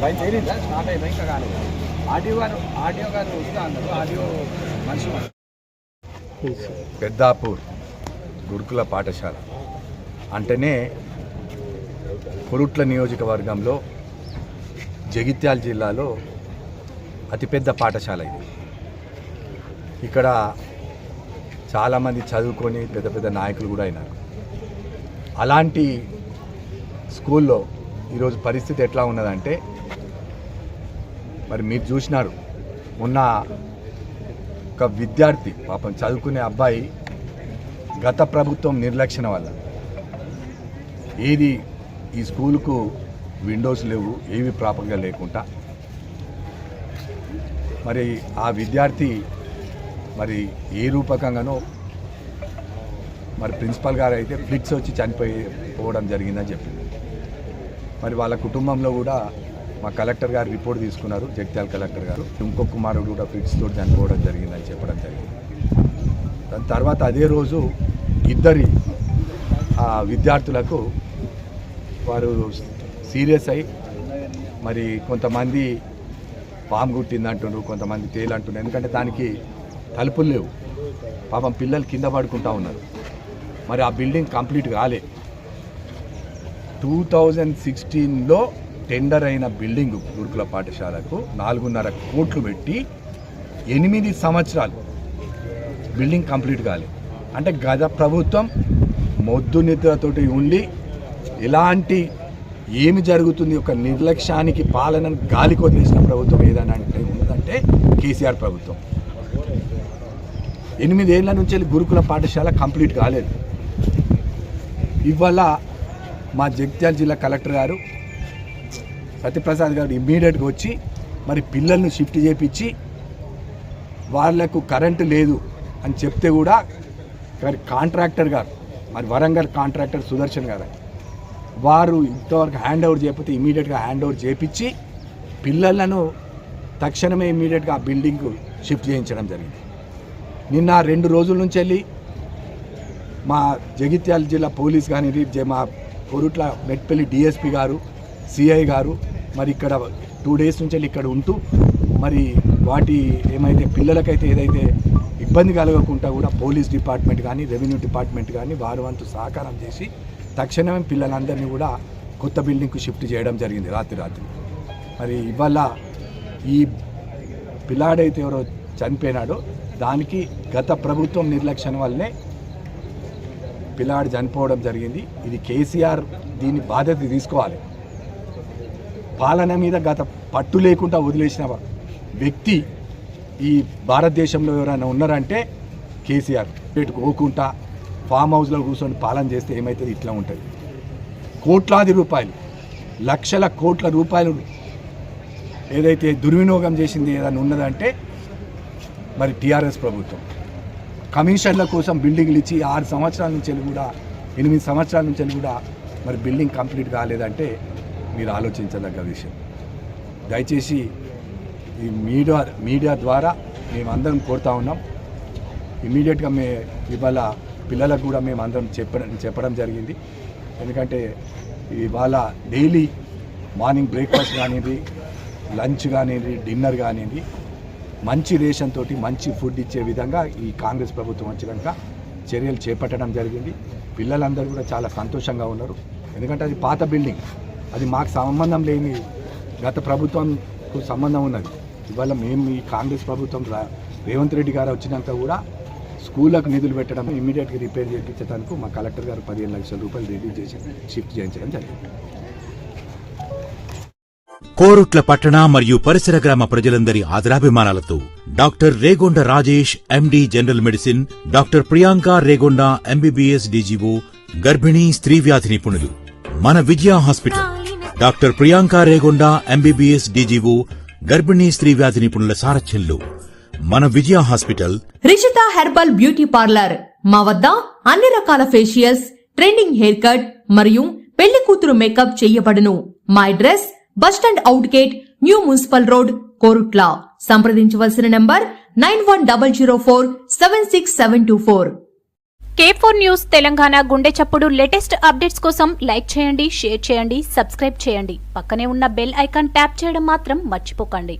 బయట చేరిందా స్టార్ట్ అయిందా ఇంకా కాలేదు ఆడియో గారు ఆడియో గారు వస్తా అన్నారు ఆడియో మనిషి మరి పెద్దాపూర్ గురుకుల పాఠశాల. అంటేనే కొరుట్ల నియోజకవర్గంలో జగిత్యాల జిల్లాలో అతిపెద్ద పాఠశాల ఇది. ఇక్కడ చాలామంది చదువుకొని పెద్ద పెద్ద నాయకులు కూడా అయినారు. అలాంటి స్కూల్లో ఈరోజు పరిస్థితి ఎట్లా ఉన్నదంటే మరి మీరు చూసినారు ఉన్న ఒక విద్యార్థి పాపం చదువుకునే అబ్బాయి గత ప్రభుత్వం నిర్లక్ష్యం వల్ల. ఏది ఈ స్కూలుకు విండోస్ లేవు ఏవి ప్రాపర్గా లేకుండా. మరి ఆ విద్యార్థి మరి ఏ రూపకంగానో మరి ప్రిన్సిపల్ గారు అయితే ఫ్లిక్స్ వచ్చి చనిపోయి పోవడం జరిగిందని చెప్పింది. మరి వాళ్ళ కుటుంబంలో కూడా మా కలెక్టర్ గారు రిపోర్ట్ తీసుకున్నారు జగిత్యాల కలెక్టర్ గారు. ఇంకో కుమారుడు కూడా ఫిట్స్ తోటి చనిపోవడం జరిగిందని చెప్పడం జరిగింది. దాని తర్వాత అదే రోజు ఇద్దరి ఆ విద్యార్థులకు వారు సీరియస్ అయి మరి కొంతమంది పాము కుట్టింది అంటున్నారు కొంతమంది తేలంటున్నారు ఎందుకంటే దానికి తలుపులు లేవు. పాపం పిల్లలు కింద పడుకుంటా ఉన్నారు. మరి ఆ బిల్డింగ్ కంప్లీట్ కాలే. టూ థౌజండ్ సిక్స్టీన్లో టెండర్ అయిన బిల్డింగ్ గురుకుల పాఠశాలకు నాలుగున్నర కోట్లు పెట్టి ఎనిమిది సంవత్సరాలు బిల్డింగ్ కంప్లీట్ కాలే. అంటే గత ప్రభుత్వం మొద్దు నిద్రతోటి ఉండి ఎలాంటి ఏమి జరుగుతుంది ఒక నిర్లక్ష్యానికి పాలనను గాలికి వదిలేసిన ప్రభుత్వం ఏదైనా అంటే ఉందంటే కేసీఆర్ ప్రభుత్వం. ఎనిమిదేళ్ళ నుంచి వెళ్ళి గురుకుల పాఠశాల కంప్లీట్ కాలేదు. ఇవాళ మా జగిత్యాల జిల్లా కలెక్టర్ గారు సత్యప్రసాద్ గారు ఇమ్మీడియట్గా వచ్చి మరి పిల్లల్ని షిఫ్ట్ చేపించి వాళ్ళకు కరెంటు లేదు అని చెప్తే కూడా మరి కాంట్రాక్టర్ గారు మరి వరంగల్ కాంట్రాక్టర్ సుదర్శన్ గారు వారు ఇంతవరకు హ్యాండ్ ఓవర్ చేయకపోతే ఇమీడియట్గా హ్యాండ్ ఓవర్ చేపించి పిల్లలను తక్షణమే ఇమీడియట్గా ఆ బిల్డింగ్కు షిఫ్ట్ చేయించడం జరిగింది. నిన్న రెండు రోజుల నుంచి వెళ్ళి మా జగిత్యాల జిల్లా పోలీస్ కానీ జ- మా కొరుట్ల మెట్పల్లి డిఎస్పి గారు సిఐ గారు మరి ఇక్కడ టూ డేస్ నుంచి వెళ్ళి ఇక్కడ ఉంటూ మరి వాటి ఏమైతే పిల్లలకైతే ఏదైతే ఇబ్బంది కలగకుండా కూడా పోలీస్ డిపార్ట్మెంట్ కానీ రెవెన్యూ డిపార్ట్మెంట్ కానీ వారు వంతు సహకారం చేసి తక్షణమే పిల్లలందరినీ కూడా కొత్త బిల్డింగ్కు షిఫ్ట్ చేయడం జరిగింది రాత్రి రాత్రి. మరి ఇవాళ ఈ పిల్లాడైతే ఎవరో చనిపోయినాడో దానికి గత ప్రభుత్వం నిర్లక్ష్యం వల్లనే పిల్లాడు చనిపోవడం జరిగింది. ఇది కేసీఆర్ దీని బాధ్యత తీసుకోవాలి. పాలన మీద గత పట్టు లేకుండా వదిలేసిన వ్యక్తి ఈ భారతదేశంలో ఎవరైనా ఉన్నారంటే కేసీఆర్. పేటుకు పోకుండా ఫామ్ హౌస్లో కూర్చొని పాలన చేస్తే ఏమవుతుంది ఇట్లా ఉంటుంది? కోట్లాది రూపాయలు లక్షల కోట్ల రూపాయలు ఏదైతే దుర్వినియోగం చేసింది ఏదైనా ఉన్నదంటే మరి టీఆర్ఎస్ ప్రభుత్వం. కమిషన్ల కోసం బిల్డింగ్లు ఇచ్చి ఆరు సంవత్సరాల నుంచి వెళ్ళి కూడా ఎనిమిది సంవత్సరాల నుంచి వెళ్ళి కూడా మరి బిల్డింగ్ కంప్లీట్ కాలేదంటే మీరు ఆలోచించదగ్గ విషయం. దయచేసి ఈ మీడియా మీడియా ద్వారా మేమందరం కోరుతా ఉన్నాం. ఇమీడియట్గా మే ఇవాళ పిల్లలకు కూడా మేము అందరం చెప్పడం చెప్పడం జరిగింది. ఎందుకంటే ఇవాళ డైలీ మార్నింగ్ బ్రేక్ఫాస్ట్ కానివ్వండి లంచ్ కానివ్వండి డిన్నర్ కానివ్వండి మంచి రేషన్ తోటి మంచి ఫుడ్ ఇచ్చే విధంగా ఈ కాంగ్రెస్ ప్రభుత్వం వచ్చినాక చర్యలు చేపట్టడం జరిగింది. పిల్లలందరూ కూడా చాలా సంతోషంగా ఉన్నారు. ఎందుకంటే అది పాత బిల్డింగ్. అది మాకు సంబంధం లేని గత ప్రభుత్వంకు సంబంధం ఉన్నది. ఇవాళ మేము ఈ కాంగ్రెస్ ప్రభుత్వం రేవంత్ రెడ్డి గారు వచ్చినాక కూడా స్కూళ్ళకు నిధులు పెట్టడం ఇమీడియట్గా రిపేర్ చేయించడానికి మా కలెక్టర్ గారు పదిహేను లక్షల రూపాయలు రెడీ చేసి షిఫ్ట్ చేయించడం జరిగింది. కోరుట్ల పట్టణ మరియు పరిసర గ్రామ ప్రజలందరి ఆదరాభిమానాలతో doctor Regonda Rajesh MD general medicine doctor Priyanka Regonda MBBS DGO గర్భిణీ స్త్రీ వ్యాధి నిపుణులు. మన Vijaya hospital. Doctor Priyanka Regonda MBBS DGO గర్భిణీ స్త్రీ వ్యాధి నిపుణుల సారథ్యంలో మన Vijaya hospital. Rishitha herbal beauty parlour. మా వద్ద అన్ని రకాల ఫేషియల్స్ ట్రెండింగ్ హెయిర్ కట్ మరియు పెళ్ళి కూతురు మేకప్ చేయబడును. మా address bus stand out gate new municipal road Korutla. సంప్రదించవలసిన number nine one double zero four seven six seven two four. K four news Telangana గుండె చప్పుడు లేటెస్ట్ అప్డేట్స్ కోసం like చేయండి షేర్ చేయండి సబ్స్క్రైబ్ చేయండి. పక్కనే ఉన్న బెల్ ఐకాన్ ట్యాప్ చేయడం మాత్రం మర్చిపోకండి.